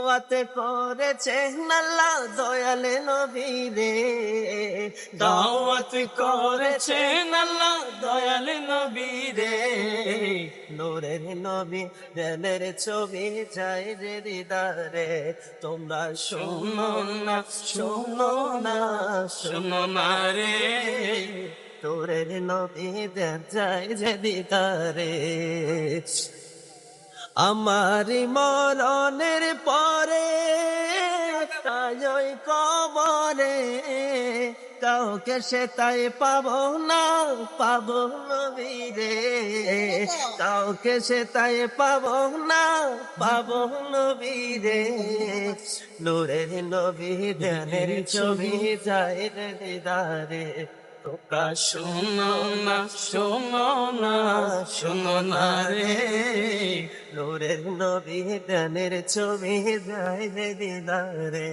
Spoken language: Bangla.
দাওয়াতে করেছে নাল্লা দয়ালে নবী রে। দাওয়াত করেছেন আল্লাহ দয়াল নবী রে। নূরের নবী দেনের ছবি যাই রে দিদারে। তোমরা শোনো না শোনো না শোনো না রে। তোরের নবী দেন যাই যে দিদারে। আমার মরণের পরে কবরে কাউকে সে তাই পাবো না, পাবো নবীরে। কাউকে সে তাই পাব না, পাবো নবীরে। নূরের নবী ধ্যানের ছবি যায় রে দিদারে। তোকা শোনো না শোনো না শোনো না রে। নূরের নবী দানের ছবি যায় দিদারে